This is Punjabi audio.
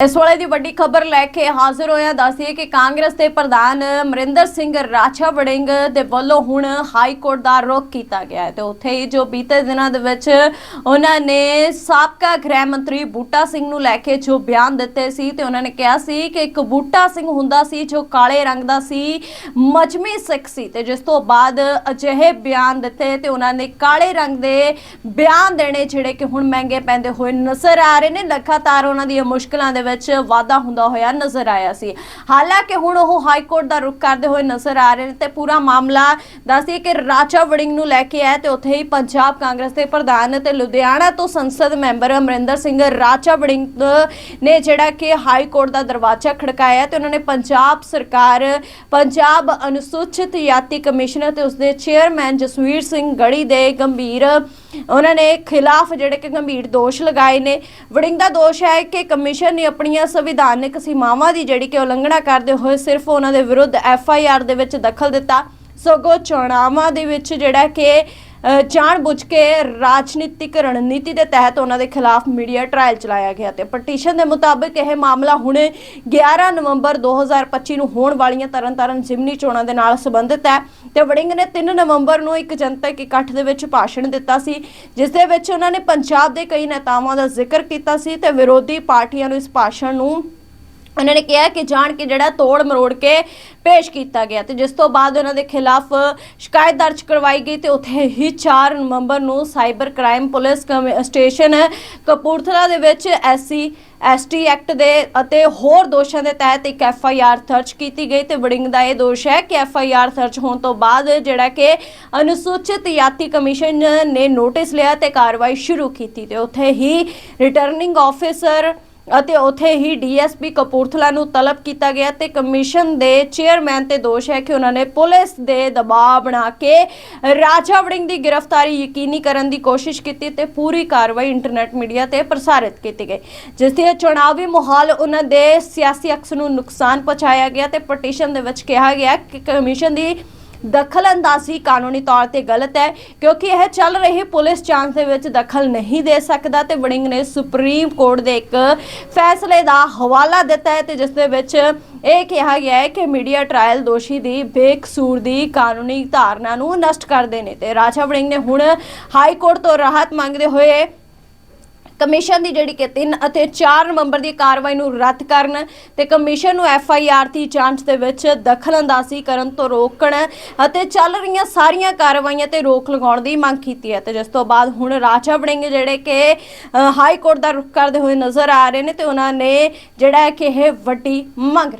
ਇਸ ਵੇਲੇ ਦੀ ਵੱਡੀ ਖਬਰ ਲੈ ਕੇ ਹਾਜ਼ਰ ਹੋਇਆ ਦੱਸਿਏ ਕਿ ਕਾਂਗਰਸ ਦੇ ਪ੍ਰਧਾਨ ਅਮਰਿੰਦਰ ਸਿੰਘ ਰਾਛਾ ਵੜਿੰਗ ਦੇ ਵੱਲੋਂ ਹੁਣ ਹਾਈ ਕੋਰਟ ਦਾ ਰੁਖ ਕੀਤਾ ਗਿਆ ਹੈ ਤੇ ਉੱਥੇ ਹੀ ਜੋ ਬੀਤੇ ਦਿਨਾਂ ਦੇ ਵਿੱਚ ਉਹਨਾਂ ਨੇ ਸਾਬਕਾ ਗ੍ਰਹਿ ਮੰਤਰੀ ਬੂਟਾ ਸਿੰਘ ਨੂੰ ਲੈ ਕੇ ਜੋ ਬਿਆਨ ਦਿੱਤੇ ਸੀ ਤੇ ਉਹਨਾਂ ਨੇ ਕਿਹਾ ਸੀ ਕਿ ਇੱਕ ਬੂਟਾ ਸਿੰਘ ਹੁੰਦਾ ਸੀ ਜੋ ਕਾਲੇ ਰੰਗ ਦਾ ਸੀ, ਮਜਮੀ ਸਿੱਖ ਸੀ ਤੇ ਜਿਸ ਤੋਂ ਬਾਅਦ ਅਜਿਹੇ ਬਿਆਨ ਦਿੱਤੇ ਤੇ ਉਹਨਾਂ ਨੇ ਕਾਲੇ ਰੰਗ ਦੇ ਬਿਆਨ ਦੇਣੇ ਜਿਹੜੇ ਕਿ ਹੁਣ ਮਹਿੰਗੇ ਪੈਂਦੇ ਹੋਏ ਨਜ਼ਰ ਆ ਰਹੇ ਨੇ। ਲਗਾਤਾਰ ਉਹਨਾਂ ਦੀਆਂ ਮੁਸ਼ਕਲਾਂ ਦੇ ਵਿੱਚ ਵਾਧਾ ਹੁੰਦਾ ਹੋਇਆ ਨਜ਼ਰ ਆਇਆ ਸੀ। ਹਾਲਾਂਕਿ ਹੁਣ ਉਹ ਹਾਈ ਕੋਰਟ ਦਾ ਰੁਖ ਕਰਦੇ ਹੋਏ ਨਜ਼ਰ ਆ ਰਹੇ ਨੇ ਤੇ ਪੂਰਾ ਮਾਮਲਾ ਦੱਸਦੀ ਕਿ ਰਾਜਾ ਵੜਿੰਗ ਨੂੰ ਲੈ ਕੇ ਹੈ ਤੇ ਉੱਥੇ ਹੀ ਪੰਜਾਬ ਕਾਂਗਰਸ ਦੇ ਪ੍ਰਧਾਨ ਤੇ ਲੁਧਿਆਣਾ ਤੋਂ ਸੰਸਦ ਮੈਂਬਰ ਅਮਰਿੰਦਰ ਸਿੰਘ ਰਾਜਾ ਵੜਿੰਗ ਨੇ ਜਿਹੜਾ ਕਿ ਹਾਈ ਕੋਰਟ ਦਾ ਦਰਵਾਜ਼ਾ ਖੜਕਾਇਆ ਤੇ ਉਹਨਾਂ ਨੇ ਪੰਜਾਬ ਸਰਕਾਰ, ਪੰਜਾਬ ਅਨੁਸੂਚਿਤ ਜਾਤੀ ਕਮਿਸ਼ਨ ਤੇ ਉਸਦੇ ਚੇਅਰਮੈਨ ਜਸਵੀਰ ਸਿੰਘ ਗੜੀ ਦੇ ਗੰਭੀਰ ਉਹਨਾਂ ਨੇ ਖਿਲਾਫ ਜਿਹੜੇ ਕਿ ਗੰਭੀਰ ਦੋਸ਼ ਲਗਾਏ ਨੇ। ਵੜਿੰਗ ਦਾ ਦੋਸ਼ ਹੈ ਕਿ ਕਮਿਸ਼ਨ ਨੇ ਆਪਣੀਆਂ ਸੰਵਿਧਾਨਕ ਸੀਮਾਵਾਂ ਦੀ ਜਿਹੜੀ ਕਿ ਉਲੰਘਣਾ ਕਰਦੇ ਹੋਏ ਸਿਰਫ ਉਹਨਾਂ ਦੇ ਵਿਰੁੱਧ ਐਫ ਆਈ ਆਰ ਦੇ ਵਿੱਚ ਦਖਲ ਦਿੱਤਾ। ਸਗੋਂ ਚੋਣਾਵਾਂ ਦੇ ਵਿੱਚ ਜਿਹੜਾ ਕਿ ਜਾਣਬੁੱਝ ਕੇ ਰਾਜਨੀਤਿਕ ਰਣਨੀਤੀ ਦੇ ਤਹਿਤ ਉਹਨਾਂ ਦੇ ਖਿਲਾਫ ਮੀਡੀਆ ਟ੍ਰਾਇਲ ਚਲਾਇਆ ਗਿਆ ਤੇ ਪਟੀਸ਼ਨ ਦੇ ਮੁਤਾਬਕ ਇਹ ਮਾਮਲਾ ਹੁਣ 11 ਨਵੰਬਰ 2025 ਨੂੰ ਹੋਣ ਵਾਲੀਆਂ ਤਰਨਤਾਰਨ ਜ਼ਿਮਨੀ ਚੋਣਾਂ ਦੇ ਨਾਲ ਸੰਬੰਧਿਤ ਹੈ ਤੇ ਵੜਿੰਗ ਨੇ 3 ਨਵੰਬਰ ਨੂੰ ਇੱਕ ਜਨਤਕ ਇਕੱਠ ਦੇ ਵਿੱਚ ਭਾਸ਼ਣ ਦਿੱਤਾ ਸੀ, ਜਿਸ ਦੇ ਵਿੱਚ ਉਹਨਾਂ ਨੇ ਪੰਜਾਬ ਦੇ ਕਈ ਨੇਤਾਵਾਂ ਦਾ ਜ਼ਿਕਰ ਕੀਤਾ ਸੀ ਤੇ ਵਿਰੋਧੀ ਪਾਰਟੀਆਂ ਨੂੰ ਇਸ ਭਾਸ਼ਣ ਨੂੰ ਉਹਨਾਂ ਨੇ ਕਿਹਾ ਕਿ ਜਾਣ ਕੇ ਜਿਹੜਾ ਤੋੜ ਮਰੋੜ ਕੇ ਪੇਸ਼ ਕੀਤਾ ਗਿਆ ਤੇ ਜਿਸ ਤੋਂ ਬਾਅਦ ਉਹਨਾਂ ਦੇ ਖਿਲਾਫ ਸ਼ਿਕਾਇਤ ਦਰਜ ਕਰਵਾਈ ਗਈ ਤੇ ਉੱਥੇ ਹੀ 4 ਨਵੰਬਰ ਨੂੰ ਸਾਈਬਰ ਕ੍ਰਾਈਮ ਪੁਲਿਸ ਕਮ- ਸਟੇਸ਼ਨ ਕਪੂਰਥਲਾ ਦੇ ਵਿੱਚ ਐਸਸੀ, ਐਸਟੀ ਐਕਟ ਦੇ ਅਤੇ ਹੋਰ ਦੋਸ਼ਾਂ ਦੇ ਤਹਿਤ ਇੱਕ ਐਫ ਆਈ ਆਰ ਦਰਜ ਕੀਤੀ ਗਈ ਤੇ ਵੜਿੰਗ ਦਾ ਇਹ ਦੋਸ਼ ਹੈ ਕਿ ਐਫ ਆਈ ਆਰ ਦਰਜ ਹੋਣ ਤੋਂ ਬਾਅਦ ਜਿਹੜਾ ਕਿ ਅਨੁਸੂਚਿਤ ਜਾਤੀ ਕਮਿਸ਼ਨ ਨੇ ਨੋਟਿਸ ਲਿਆ ਤੇ ਕਾਰਵਾਈ ਸ਼ੁਰੂ ਕੀਤੀ ਤੇ ਉੱਥੇ ਹੀ ਰਿਟਰਨਿੰਗ ਆਫੀਸਰ ਅਤੇ ਉੱਥੇ ਹੀ ਡੀਐਸਪੀ ਕਪੂਰਥਲਾ ਨੂੰ ਤਲਬ ਕੀਤਾ ਗਿਆ ਤੇ ਕਮਿਸ਼ਨ ਦੇ ਚੇਅਰਮੈਨ ਤੇ ਦੋਸ਼ ਹੈ ਕਿ ਉਹਨਾਂ ਨੇ ਪੁਲਿਸ ਦੇ ਦਬਾਅ ਬਣਾ ਕੇ ਰਾਜਾ ਵੜਿੰਗ ਦੀ ਗ੍ਰਿਫਤਾਰੀ ਯਕੀਨੀ ਕਰਨ ਦੀ ਕੋਸ਼ਿਸ਼ ਕੀਤੀ ਤੇ ਪੂਰੀ ਕਾਰਵਾਈ ਇੰਟਰਨੈਟ ਮੀਡੀਆ ਤੇ ਪ੍ਰਸਾਰਿਤ ਕੀਤੀ ਗਈ, ਜਿਸ ਦੇ ਚੁਣਾਵੀ ਮਾਹੌਲ ਉਹਨਾਂ ਦੇ ਸਿਆਸੀ ਅਕਸ ਨੂੰ ਨੁਕਸਾਨ ਪਹੁੰਚਾਇਆ ਗਿਆ ਤੇ ਪਟੀਸ਼ਨ ਦੇ ਵਿੱਚ ਕਿਹਾ ਗਿਆ ਕਿ ਕਮਿਸ਼ਨ ਦੀ ਦਖਲਅੰਦਾਜ਼ੀ ਕਾਨੂੰਨੀ ਤੌਰ ਤੇ ਗਲਤ ਹੈ, ਕਿਉਂਕਿ ਇਹ ਚੱਲ ਰਹੀ ਪੁਲਿਸ ਜਾਂਚ ਦੇ ਵਿੱਚ ਦਖਲ ਨਹੀਂ ਦੇ ਸਕਦਾ ਤੇ ਵੜਿੰਗ ਨੇ ਸੁਪਰੀਮ ਕੋਰਟ ਦੇ ਇੱਕ ਫੈਸਲੇ ਦਾ ਹਵਾਲਾ ਦਿੱਤਾ ਹੈ ਤੇ ਜਿਸ ਦੇ ਵਿੱਚ ਇਹ ਕਿਹਾ ਗਿਆ ਹੈ ਕਿ ਮੀਡੀਆ ਟ੍ਰਾਇਲ ਦੋਸ਼ੀ ਦੀ ਬੇਕਸੂਰ ਦੀ ਕਾਨੂੰਨੀ ਧਾਰਨਾ ਨੂੰ ਨਸ਼ਟ ਕਰਦੇ ਨੇ ਤੇ ਰਾਜਾ ਵੜਿੰਗ ਨੇ ਹੁਣ ਹਾਈ ਕੋਰਟ ਤੋਂ ਰਾਹਤ ਮੰਗਦੇ ਹੋਏ ਕਮਿਸ਼ਨ ਦੀ ਜਿਹੜੀ ਕਿ 3 ਅਤੇ 4 ਨਵੰਬਰ ਦੀ ਕਾਰਵਾਈ ਨੂੰ ਰੱਦ ਕਰਨ ਤੇ ਕਮਿਸ਼ਨ ਨੂੰ ਐਫ ਆਈ ਆਰ ਦੀ ਜਾਂਚ ਦੇ ਵਿੱਚ ਦਖਲਅੰਦਾਜ਼ੀ ਕਰਨ ਤੋਂ ਰੋਕਣ ਅਤੇ ਚੱਲ ਰਹੀਆਂ ਸਾਰੀਆਂ ਕਾਰਵਾਈਆਂ ਤੇ ਰੋਕ ਲਗਾਉਣ ਦੀ ਮੰਗ ਕੀਤੀ ਹੈ। ਤੇ ਜਿਸ ਤੋਂ ਬਾਅਦ ਹੁਣ ਰਾਜਾ ਵੜਿੰਗ ਜਿਹੜੇ ਕਿ ਹਾਈ ਕੋਰਟ ਦਾ ਰੁਖ ਕਰਦੇ ਹੋਏ ਨਜ਼ਰ ਆ ਰਹੇ ਨੇ ਤੇ ਉਹਨਾਂ ਨੇ ਜਿਹੜਾ ਕਿ ਇਹ ਵੱਡੀ ਮੰਗ